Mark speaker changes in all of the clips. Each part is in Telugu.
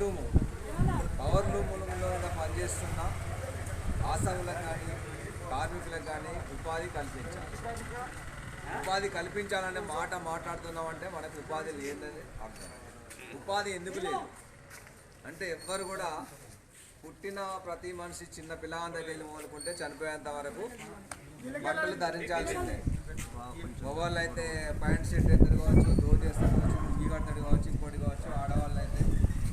Speaker 1: లూము పవర్ లూములలో పనిచేస్తున్న ఆసాములకు కానీ కార్మికులకు కానీ ఉపాధి కల్పించాలి. ఉపాధి కల్పించాలనే మాట మాట్లాడుతున్నామంటే మనకు ఉపాధి లేదని అర్థం. ఉపాధి ఎందుకు లేదు? అంటే ఎవ్వరు కూడా పుట్టిన ప్రతి మనిషి చిన్న పిల్లగాని దగ్గర వెళ్ళి మొదలుకుంటే చనిపోయేంత వరకు బట్టలు ధరించాల్సిందే. మొబైల్ అయితే ప్యాంట్ షర్ట్ ఎత్తడు కావచ్చు ధోతి వేస్తాడు కావచ్చు కడతాడు కావచ్చు ఆడవాళ్ళు అయితే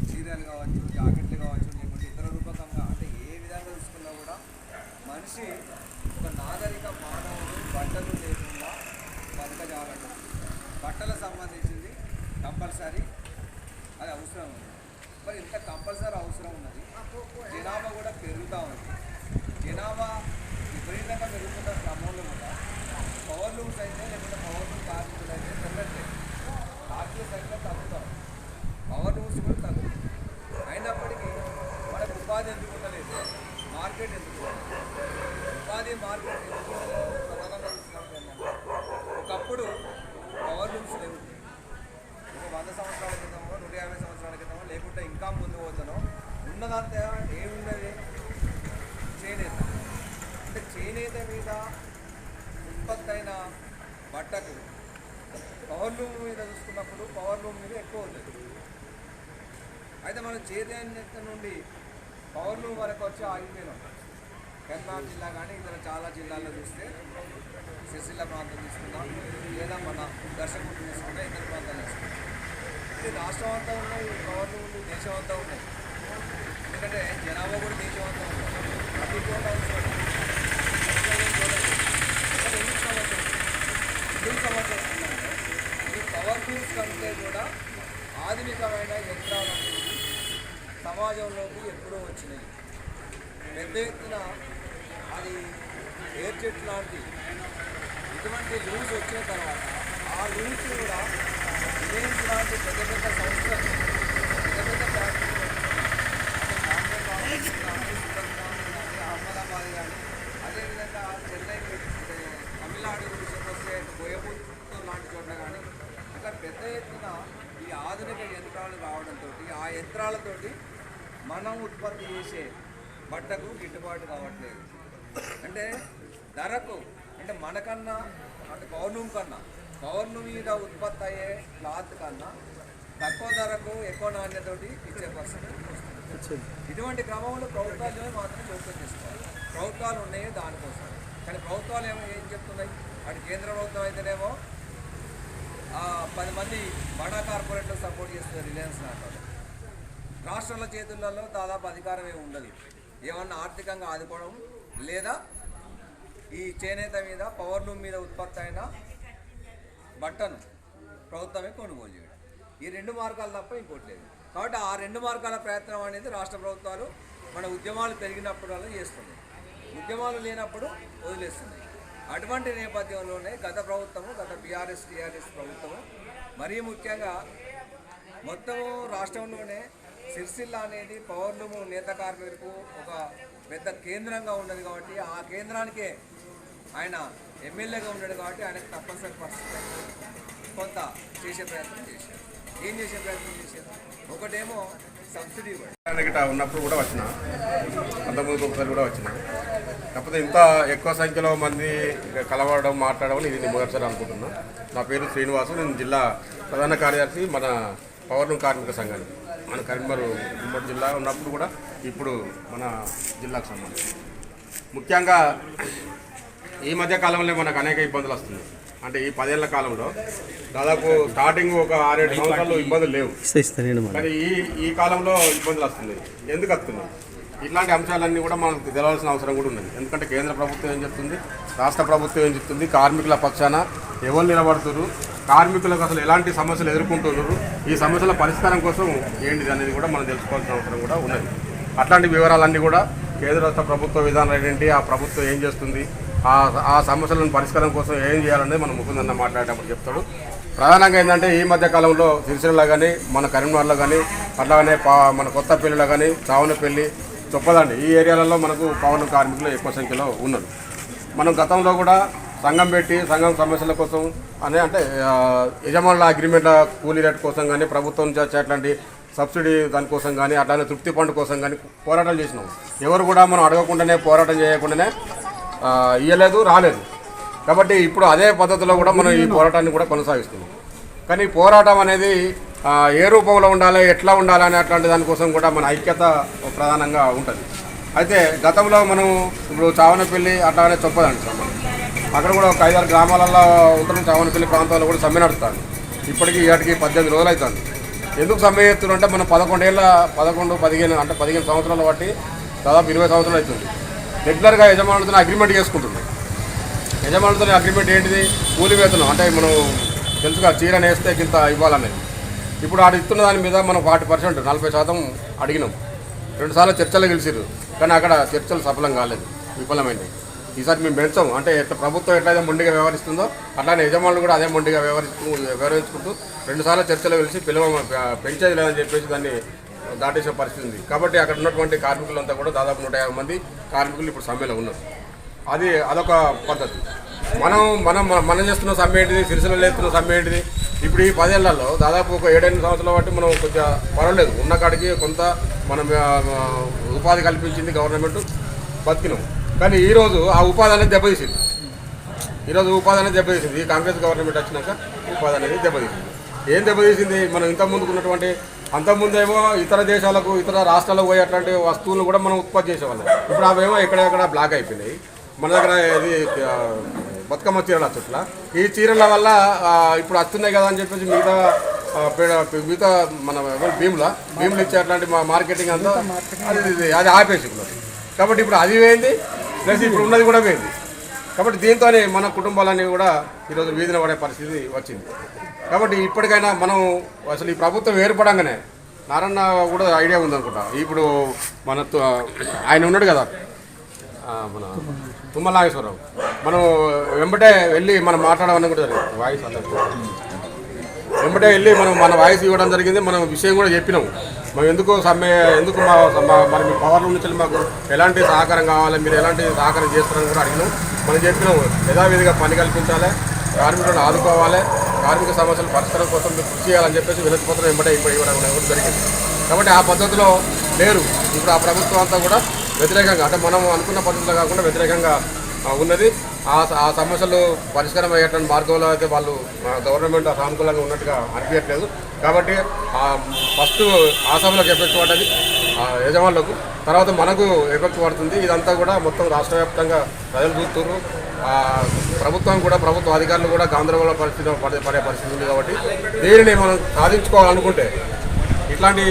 Speaker 1: చీరలు కావచ్చు జాకెట్లు కావచ్చు లేకుంటే ఇతర రూపకంగా అంటే ఏ విధంగా చూసుకున్నా కూడా మనిషి ఒక నాగరిక మానవుడు బట్టలు లేకుండా కావాలంటే బట్టలకు సంబంధించింది కంపల్సరీ అది అవసరం ఉంది. మరి ఇంత కంపల్సరీ అవసరం ఉన్నది. జనాభా కూడా పెరుగుతూ ఉంది. జనాభా విపరీతంగా పెరుగుతున్న క్రమంలో కూడా పవర్ లూమ్స్ అయితే లేకుంటే పవర్ లూమ్ కార్మికులు అయితే పెరగట్లేదు కార్మిక సంఖ్య తగ్గుతాం. పవర్ లూమ్స్ కూడా తగ్గుతుంది అయినప్పటికీ మనకు ఉపాధి ఎందుకు ఉండలేదు మార్కెట్ ఎందుకు ఉండలేదు? ఉపాధి మార్కెట్ ఎందుకు ఉండలేదు? ప్రధానంగా చూసినప్పుడు ఏంటంటే, ఒకప్పుడు పవర్ లూమ్స్ లేవు ఒక వంద సంవత్సరాల క్రితమో నూట యాభై సంవత్సరాల క్రితమో లేకుంటే ఇంకా ముందు పోతానో ఉన్నదంతా ఏమున్నది చేనేత అంటే చేనేత మీద ఉత్పత్తి అయిన బట్టకు పవర్ లూమ్ మీద చూసుకున్నప్పుడు పవర్ లూమ్ మీద ఎక్కువ ఉంటుంది అయితే మనం చేనేత నుండి పవర్ లూమ్ వరకు వచ్చి ఆగిపోయినాం. కర్నాటక జిల్లా కానీ ఇతర చాలా జిల్లాల్లో చూస్తే సిరిసిల్ల ప్రాంతం తీసుకున్నాం లేదా మన దర్శకుడు తీసుకున్నా ఇతర ప్రాంతాలు తీసుకున్నాం ఇది రాష్ట్రం అంతా ఉన్నాయి పవర్ దేశం అంతా ఉన్నాయి ఎందుకంటే జనాభా కూడా దేశం అంతా ఉంది ప్రతి చోట అవసరం అవసరం చూడండి. ఇక్కడ ఎందుకు సమస్య వస్తుంది? ఎందుకు సమస్య వస్తుందంటే ఈ పవర్ లూమ్స్ కంటే కూడా ఆధునికమైన యంత్రాలు అనేవి సమాజంలోకి ఎప్పుడూ వచ్చినాయి. పెద్ద ఎత్తున అది ఎయిర్ లాంటి ఇటువంటి లూమ్స్ వచ్చిన తర్వాత ఆ లూమ్స్ కూడా రిలయన్స్ లాంటి పెద్ద పెద్ద పెద్ద పెద్ద ఫ్యాక్టరీలు అంటే బాంబే కావచ్చు, కానీ సూరత్ కానీ, కానీ అహ్మదాబాద్ కానీ అదేవిధంగా చెన్నై అంటే తమిళనాడు విషయంలో వస్తే కోయబుత్తూరు లాంటి చోట్ల కానీ అక్కడ పెద్ద ఎత్తున ఈ ఆధునిక యంత్రాలు రావడంతో ఆ యంత్రాలతోటి మనం ఉత్పత్తి చేసే బట్టకు గిట్టుబాటు కావట్లేదు. అంటే ధరకు అంటే మనకన్నా అంటే పౌర్ణమి కన్నా పౌర్ణమి మీద ఉత్పత్తి అయ్యే క్లాత్ కన్నా తక్కువ ధరకు ఎక్కువ నాణ్యతోటి ఇచ్చే పరిస్థితి ఇటువంటి క్రమంలో ప్రభుత్వాలు మాత్రం జోక్యం చేసుకోవాలి ప్రభుత్వాలు ఉన్నాయి దానికోసం. కానీ ప్రభుత్వాలు ఏమో ఏం చెప్తున్నాయి? అటు కేంద్ర ప్రభుత్వం అయితేనేమో పది మంది బడా కార్పొరేట్లు సపోర్ట్ చేస్తుంది రిలయన్స్ లాంటి రాష్ట్రాల చేతులలో దాదాపు అధికారమే ఉండదు. ఏమన్నా ఆర్థికంగా ఆదుకోవడం లేదా ఈ చేనేత మీద పవర్ లూమ్ మీద ఉత్పత్తి అయిన బట్టను ప్రభుత్వమే కొనుగోలు చేయడం. ఈ రెండు మార్గాలు తప్ప ఇంకోటి లేదు. కాబట్టి ఆ రెండు మార్గాల ప్రయత్నం అనేది రాష్ట్ర ప్రభుత్వాలు మన ఉద్యమాలు పెరిగినప్పుడల్లా చేస్తుంది ఉద్యమాలు లేనప్పుడు వదిలేస్తుంది అటువంటి నేపథ్యంలోనే గత ప్రభుత్వము గత బీఆర్ఎస్ టీఆర్ఎస్ ప్రభుత్వము మరీ ముఖ్యంగా మొత్తము రాష్ట్రంలోనే సిరిసిల్ల అనేది పౌర్ణము నేత కార్మికులకు ఒక పెద్ద కేంద్రంగా ఉన్నది కాబట్టి ఆ కేంద్రానికే ఆయన ఎమ్మెల్యేగా ఉన్నాడు కాబట్టి ఆయనకు తప్పనిసరి పరిస్థితి. కొంత చేసే ప్రయత్నం చేశారు. ఏం చేసే ప్రయత్నం చేశారు? ఒకటేమో సబ్సిడీ ఇవ్వడం.
Speaker 2: ఉన్నప్పుడు కూడా వచ్చిన. అంతకుముందు ఒకసారి కూడా వచ్చిన. కాకపోతే ఇంత ఎక్కువ సంఖ్యలో మంది కలవడం మాట్లాడడం ఇది నేను మొదటిసారి అనుకుంటున్నా. నా పేరు శ్రీనివాసు. నేను జిల్లా ప్రధాన కార్యదర్శి మన పౌర్ణం కార్మిక సంఘానికి. మన కరీంనగర్ ఉమ్మడి జిల్లా ఉన్నప్పుడు కూడా ఇప్పుడు మన జిల్లాకు సంబంధించి. ముఖ్యంగా ఈ మధ్య కాలంలో మనకు అనేక ఇబ్బందులు వస్తున్నాయి. అంటే ఈ పదేళ్ళ కాలంలో దాదాపు స్టార్టింగ్ ఒక ఆరేడు సంవత్సరాలు ఇబ్బందులు లేవు. కానీ ఈ ఈ కాలంలో ఇబ్బందులు వస్తున్నాయి. ఎందుకు వస్తున్నాయి? ఇట్లాంటి అంశాలన్నీ కూడా మనకు తెలవాల్సిన అవసరం కూడా ఉన్నది. ఎందుకంటే కేంద్ర ప్రభుత్వం ఏం చెప్తుంది? రాష్ట్ర ప్రభుత్వం ఏం చెప్తుంది? కార్మికుల పక్షాన ఎవరు నిలబడుతున్నారు కార్మికులకు అసలు ఎలాంటి సమస్యలు ఎదుర్కొంటున్నారు? ఈ సమస్యల పరిష్కారం కోసం ఏంటిది అనేది కూడా మనం తెలుసుకోవాల్సిన అవసరం కూడా ఉన్నది. అట్లాంటి వివరాలన్నీ కూడా కేంద్ర రాష్ట్ర ప్రభుత్వ విధానాలు ఏంటి ఆ ప్రభుత్వం ఏం చేస్తుంది ఆ ఆ సమస్యలను పరిష్కారం కోసం ఏం చేయాలనేది మనం ముకుందన్న మాట్లాడేటప్పుడు చెప్తాడు. ప్రధానంగా ఏంటంటే ఈ మధ్య కాలంలో సిరిసిల్లో కానీ మన కరీంనగర్లో కానీ అట్లాగనే పా మన కొత్తపల్లిలో కానీ చావనపల్లి చొప్పదండి ఈ ఏరియాలలో మనకు పవన్ కార్మికులు ఎక్కువ సంఖ్యలో ఉన్నారు. మనం గతంలో కూడా సంఘం పెట్టి సంఘం సమస్యల కోసం అనే అంటే యజమానుల అగ్రిమెంట్ల కూలీ రేట్ కోసం కానీ ప్రభుత్వం చేసే అట్లాంటి సబ్సిడీ దానికోసం కానీ అట్లానే తృప్తి పండు కోసం కానీ పోరాటాలు చేసినాం. ఎవరు కూడా మనం అడగకుండానే పోరాటం చేయకుండానే ఇవ్వలేదు ఇయ్యలేదు రాలేదు. కాబట్టి ఇప్పుడు అదే పద్ధతిలో కూడా మనం ఈ పోరాటాన్ని కూడా కొనసాగిస్తున్నాం. కానీ పోరాటం అనేది ఏ రూపంలో ఉండాలి ఎట్లా ఉండాలి అనే అట్లాంటి దానికోసం కూడా మన ఐక్యత ప్రధానంగా ఉంటుంది. అయితే గతంలో మనం ఇప్పుడు చావనపల్లి అట్లానే చొప్పదండి. సార్ మనం. అక్కడ కూడా ఒక ఐదారు గ్రామాలలో ఉత్తరం చావనపల్లి ప్రాంతాల్లో కూడా సమ్మె నడుస్తాను ఇప్పటికీ ఏటికి పద్దెనిమిది రోజులు అవుతుంది ఎందుకు సమ్మె చేస్తున్నారు అంటే మనం పదకొండేళ్ళ పదకొండు పదిహేను అంటే పదిహేను సంవత్సరాలు బట్టి దాదాపు ఇరవై సంవత్సరాలు అవుతుంది. రెగ్యులర్గా యజమానులతో అగ్రిమెంట్ చేసుకుంటున్నాం. యజమానులతో అగ్రిమెంట్ ఏంటిది? కూలి వేతనం. అంటే మనం తెలుసుగా చీర నేస్తే కింద ఇవ్వాలనేది. ఇప్పుడు ఆడు ఇస్తున్న దాని మీద మనం ఫార్టీ పర్సెంట్ నలభై శాతం అడిగినాం. రెండుసార్లు చర్చలు గెలిచిరు కానీ అక్కడ చర్చలు సఫలం కాలేదు. విఫలమైంది. ఈసారి మేము పెంచాం అంటే ఎట్లా ప్రభుత్వం ఎట్లయితే మొండిగా వ్యవహరిస్తుందో అట్లానే యజమానులు కూడా అదే మొండిగా వ్యవహరిస్తూ వ్యవహరించుకుంటూ రెండుసార్లు చర్చలు కలిసి పిల్లలు పెంచేది లేదని చెప్పేసి దాన్ని దాటేసే పరిస్థితి ఉంది. కాబట్టి అక్కడ ఉన్నటువంటి కార్మికులంతా కూడా దాదాపు నూట యాభై మంది కార్మికులు ఇప్పుడు సమ్మెలో ఉన్నారు. అది అదొక పద్ధతి. మనం మనం మనం చేస్తున్న సమ్మె ఏంటిది? సిరిసిల్ల ఎత్తున్న సమ్మె ఏంటిది? ఇప్పుడు ఈ పదేళ్ళలో దాదాపు ఒక ఏడెనిమిది సంవత్సరాల బట్టి మనం కొంచెం పర్వాలేదు. ఉన్న కాడికి కొంత మనం ఉపాధి కల్పించింది గవర్నమెంట్ బతికినాం. కానీ ఈరోజు ఆ ఉపాధి అనేది దెబ్బతీసింది. ఈరోజు ఉపాధి అనేది దెబ్బతీసింది. ఈ కాంగ్రెస్ గవర్నమెంట్ వచ్చినాక ఉపాధి అనేది దెబ్బతీసింది. ఏం దెబ్బతీసింది? మనం ఇంత ముందుకు ఉన్నటువంటి అంతకుముందేమో ఇతర దేశాలకు ఇతర రాష్ట్రాలకు పోయి అట్లాంటి వస్తువులు కూడా మనం ఉత్పత్తి చేసేవాళ్ళం. ఇప్పుడు అవేమో ఎక్కడెక్కడ బ్లాక్ అయిపోయినాయి. మన దగ్గర ఇది బతుకమ్మ చీరలు వచ్చట్ల ఈ చీరల వల్ల ఇప్పుడు వస్తున్నాయి కదా అని చెప్పేసి మిగతా మిగతా మన భీముల భీములు ఇచ్చే అట్లాంటి మా మార్కెటింగ్ అంతా అది అది ఆపేసి కాబట్టి ఇప్పుడు అది పోయింది ప్లస్ ఇప్పుడు ఉన్నది కూడా మేము కాబట్టి దీంతోనే మన కుటుంబాలన్నీ కూడా ఈరోజు వీధిన పడే పరిస్థితి వచ్చింది. కాబట్టి ఇప్పటికైనా మనం అసలు ఈ ప్రభుత్వం ఏర్పడంగానే నారాయణ కూడా ఐడియా ఉందనుకుంటా. ఇప్పుడు మన ఆయన ఉన్నాడు కదా? మన తుమ్మలనాగేశ్వరరావు మనం వెంబటే వెళ్ళి మనం మాట్లాడమని కూడా జరిగింది. వాయిస్ అందరికీ వెంబటే వెళ్ళి మనం మన వాయిస్ ఇవ్వడం జరిగింది. మనం విషయం కూడా చెప్పినాం. మనం ఎందుకు సమ్మె ఎందుకు మా మరి మీ పవర్ నుంచి మాకు ఎలాంటి సహకారం కావాలి మీరు ఎలాంటి సహకారం చేస్తారని కూడా అడిగినాం. మనం చెప్పినాము యథావిధిగా పని కల్పించాలి కార్మికులను ఆదుకోవాలి కార్మిక సమస్యల పరిష్కారం కోసం మీరు కృషి చేయాలని చెప్పేసి వినతి పత్రం వెంబడే ఇవ్వడం జరిగింది. కాబట్టి ఆ పద్ధతిలో లేరు. ఇప్పుడు ఆ ప్రభుత్వం అంతా కూడా వ్యతిరేకంగా అంటే మనం అనుకున్న పద్ధతిలో కాకుండా వ్యతిరేకంగా ఉన్నది. ఆ ఆ సమస్యలు పరిష్కారం అయ్యేటువంటి మార్గంలో అయితే వాళ్ళు గవర్నమెంట్ సానుకూలంగా ఉన్నట్టుగా అనిపించట్లేదు. కాబట్టి ఆ, ఫస్ట్ ఆ సభలకు ఎఫెక్ట్ పడ్డది ఆ, యజమానులకు. తర్వాత మనకు ఎఫెక్ట్ పడుతుంది. ఇదంతా కూడా మొత్తం రాష్ట్ర వ్యాప్తంగా ప్రజలు చూస్తున్నారు. ప్రభుత్వం కూడా ప్రభుత్వ అధికారులు కూడా గందరగోళ పరిస్థితి పడే పరిస్థితి ఉంది కాబట్టి దీనిని మనం సాధించుకోవాలనుకుంటే ఇట్లాంటి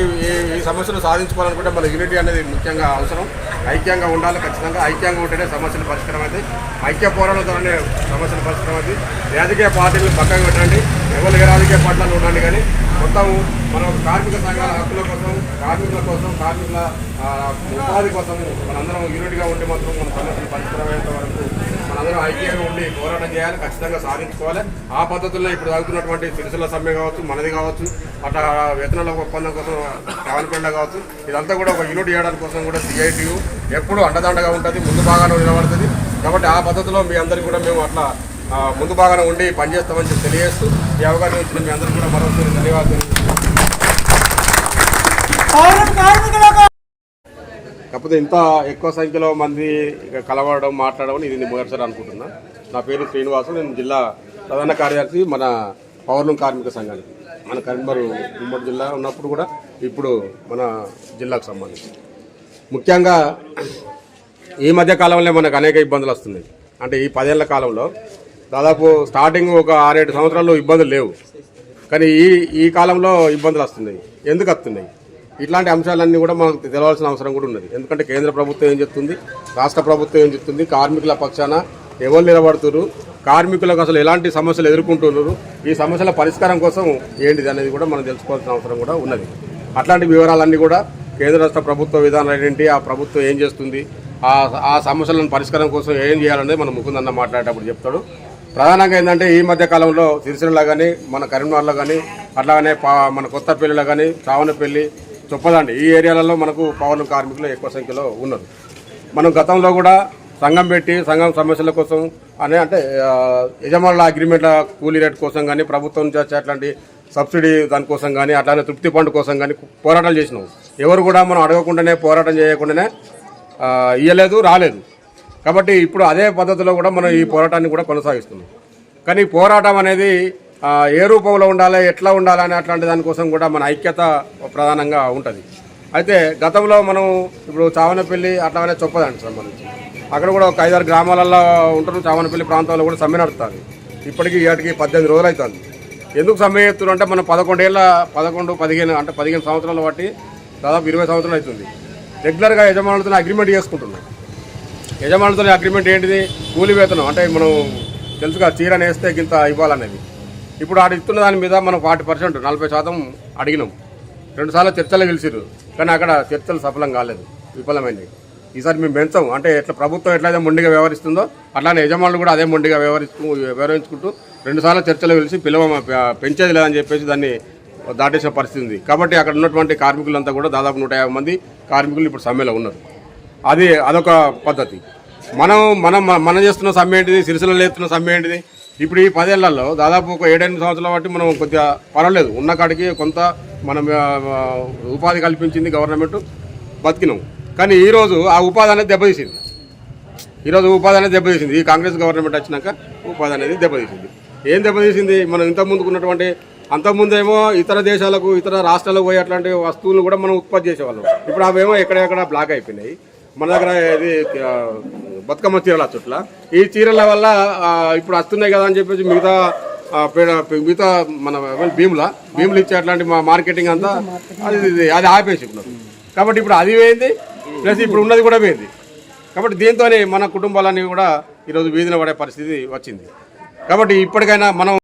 Speaker 2: ఈ సమస్యలు సాధించుకోవాలనుకుంటే మన యూనిటీ అనేది ముఖ్యంగా అవసరం. ఐక్యంగా ఉండాలి ఖచ్చితంగా. ఐక్యంగా ఉంటేనే సమస్యలు పరిష్కారం అవుతాయి. ఐక్య పోరాటంతోనే సమస్యలు పరిష్కారం అయితే రాజకీయ పార్టీలు పక్కన పెట్టండి. ఎవరు రాజకీయ పార్టీలు ఉండండి కానీ మొత్తం మనం కార్మిక సంఘాల హక్కుల కోసం కార్మికుల కోసం కార్మికుల ఉపాధి కోసం మనందరం యూనిట్గా ఉంటే మాత్రం మన సమస్యలు పరిష్కారం అయ్యేంత వరకు మనందరం ఐక్యంగా ఉండి పోరాటం చేయాలి ఖచ్చితంగా సాధించుకోవాలి. ఆ పద్ధతుల్లో ఇప్పుడు జరుగుతున్నటువంటి సిరిసిల్ల సమ్మె కావచ్చు మనది కావచ్చు అట్లా వేతనాల ఒప్పందం కోసం కావలపెండ కావచ్చు ఇదంతా కూడా ఒక యూనిట్ చేయడానికి కోసం కూడా సిఐటియు ఎప్పుడు అండదండగా ఉంటుంది ముందు బాగానే నిలబడుతుంది. కాబట్టి ఆ పద్ధతిలో మీ అందరికీ కూడా మేము అట్లా ముందు భాగాన ఉండి పనిచేస్తామని చెప్పి తెలియజేస్తూ ఈ అవకాశం ఇచ్చిన మీ అందరికీ కూడా మరొకసారి ధన్యవాదాలు. కాకపోతే ఇంత ఎక్కువ సంఖ్యలో మంది ఇక కలవడం మాట్లాడడం ఇది నేను మొదటిసారి అనుకుంటున్నా. నా పేరు శ్రీనివాసు నేను జిల్లా ప్రధాన కార్యదర్శి మన పౌర్ణం కార్మిక సంఘానికి. మన కరీంనగర్ ఉమ్మడి జిల్లా ఉన్నప్పుడు కూడా ఇప్పుడు మన జిల్లాకు సంబంధించి. ముఖ్యంగా ఈ మధ్య కాలంలో మనకు అనేక ఇబ్బందులు వస్తున్నాయి. అంటే ఈ పదేళ్ళ కాలంలో దాదాపు స్టార్టింగ్ ఒక ఆరేడు సంవత్సరాలు ఇబ్బందులు లేవు. కానీ ఈ ఈ కాలంలో ఇబ్బందులు వస్తున్నాయి. ఎందుకు వస్తున్నాయి? ఇట్లాంటి అంశాలన్నీ కూడా మనకు తెలవాల్సిన అవసరం కూడా ఉన్నది. ఎందుకంటే కేంద్ర ప్రభుత్వం ఏం చెప్తుంది? రాష్ట్ర ప్రభుత్వం ఏం చెప్తుంది? కార్మికుల పక్షాన ఎవరు నిలబడుతున్నారు కార్మికులకు అసలు ఎలాంటి సమస్యలు ఎదుర్కొంటున్నారు ఈ సమస్యల పరిష్కారం కోసం ఏంటిది అనేది కూడా మనం తెలుసుకోవాల్సిన అవసరం కూడా ఉన్నది. అట్లాంటి వివరాలన్నీ కూడా కేంద్ర రాష్ట్ర ప్రభుత్వ విధానాలు ఏంటి? ఆ ప్రభుత్వం ఏం చేస్తుంది? ఆ ఆ సమస్యలను పరిష్కారం కోసం ఏం చేయాలనేది మనం ముకుందన్న మాట్లాడేటప్పుడు చెప్తాడు. ప్రధానంగా ఏంటంటే ఈ మధ్య కాలంలో సిరిసిల్ల కానీ మన కరీంనగర్లో కానీ అట్లాగనే పా మన కొత్తపల్లిలో కానీ చావనపల్లి చొప్పదండి. ఈ ఏరియాలలో మనకు పౌరులు కార్మికులు ఎక్కువ సంఖ్యలో ఉన్నారు. మనం గతంలో కూడా సంఘం పెట్టి సంఘం సమస్యల కోసం అనే అంటే యజమానుల అగ్రిమెంట్ల కూలీ రేట్ కోసం కానీ ప్రభుత్వం నుంచి వచ్చే అట్లాంటి సబ్సిడీ దానికోసం కానీ అట్లానే తృప్తి ఫండ్ కోసం కానీ పోరాటాలు చేసినాం. ఎవరు కూడా మనం అడగకుండానే పోరాటం చేయకుండానే ఇవ్వలేదు ఇయ్యలేదు రాలేదు. కాబట్టి ఇప్పుడు అదే పద్ధతిలో కూడా మనం ఈ పోరాటాన్ని కూడా కొనసాగిస్తున్నాం. కానీ పోరాటం అనేది ఏ రూపంలో ఉండాలి ఎట్లా ఉండాలి అనే అట్లాంటి దానికోసం కూడా మన ఐక్యత ప్రధానంగా ఉంటుంది. అయితే గతంలో మనం ఇప్పుడు చావనపల్లి అట్లానే చొప్పదండి సంబంధించి. అక్కడ కూడా ఒక ఐదారు గ్రామాలలో ఉంటారు చావనపల్లి ప్రాంతంలో కూడా సమ్మె నడుతుంది. ఇప్పటికీ ఏటికి పద్దెనిమిది రోజులు అవుతుంది ఎందుకు సమ్మె చేస్తున్నారు అంటే మనం పదకొండేళ్ళ పదకొండు పదిహేను అంటే పదిహేను సంవత్సరాలు బట్టి దాదాపు ఇరవై సంవత్సరాలు అవుతుంది. రెగ్యులర్గా యజమానులతో అగ్రిమెంట్ చేసుకుంటున్నాం. యజమానులతో అగ్రిమెంట్ ఏంటిది? కూలి వేతనం. అంటే మనం తెలుసుగా చీర నేస్తే గింత ఇవ్వాలనేది. ఇప్పుడు ఆడు ఇస్తున్న దాని మీద మనం ఫార్టీ పర్సెంట్ నలభై శాతం అడిగినాం. రెండుసార్లు చర్చలు గెలిచిరు కానీ అక్కడ చర్చలు సఫలం కాలేదు. విఫలమైంది. ఈసారి మేము పెంచాం. అంటే ఎట్లా ప్రభుత్వం ఎట్లయితే మొండిగా వ్యవహరిస్తుందో అట్లానే యజమానులు కూడా అదే మొండిగా వ్యవహరిస్తూ వ్యవహరించుకుంటూ రెండుసార్లు చర్చలు కలిసి పిలవ పెంచేది లేదని చెప్పేసి దాన్ని దాటేసే పరిస్థితి ఉంది. కాబట్టి అక్కడ ఉన్నటువంటి కార్మికులంతా కూడా దాదాపు నూట యాభై మంది కార్మికులు ఇప్పుడు సమ్మెలో ఉన్నారు. అది అదొక పద్ధతి. మనం మనం మనం చేస్తున్న సమ్మె ఏంటిది? సిరిసిలలో ఎత్తున్న సమ్మె ఏంటిది? ఇప్పుడు ఈ పదేళ్ళలో దాదాపు ఒక ఏడెనిమిది సంవత్సరాల బట్టి మనం కొద్దిగా పర్వాలేదు. ఉన్న కాడికి కొంత మనం ఉపాధి కల్పించింది గవర్నమెంట్ బతికినాం. కానీ ఈరోజు ఆ ఉపాధి అనేది దెబ్బతీసింది. ఈరోజు ఉపాధి అనేది దెబ్బతీసింది. ఈ కాంగ్రెస్ గవర్నమెంట్ వచ్చినాక ఉపాధి అనేది దెబ్బతీసింది. ఏం దెబ్బతీసింది? మనం ఇంత ముందుకున్నటువంటి అంతకుముందేమో ఇతర దేశాలకు ఇతర రాష్ట్రాలకు పోయి అట్లాంటి వస్తువులు కూడా మనం ఉత్పత్తి చేసేవాళ్ళం. ఇప్పుడు అవేమో ఎక్కడెక్కడ బ్లాక్ అయిపోయినాయి. మన దగ్గర ఇది బతుకమ్మ చీరలు చుట్ల. ఈ చీరల వల్ల ఇప్పుడు వస్తున్నాయి కదా అని చెప్పేసి మిగతా పేడ- మిగతా మన భీముల భీములు ఇచ్చే అట్లాంటి మా మార్కెటింగ్ అంతా అది అది ఆపేసి ఇప్పుడు. కాబట్టి ఇప్పుడు అది పోయింది ప్లస్ ఇప్పుడు ఉన్నది కూడా పోయింది. కాబట్టి దీంతోనే మన కుటుంబాలన్నీ కూడా ఈరోజు వీధిన పడే పరిస్థితి వచ్చింది. కాబట్టి ఇప్పటికైనా మనం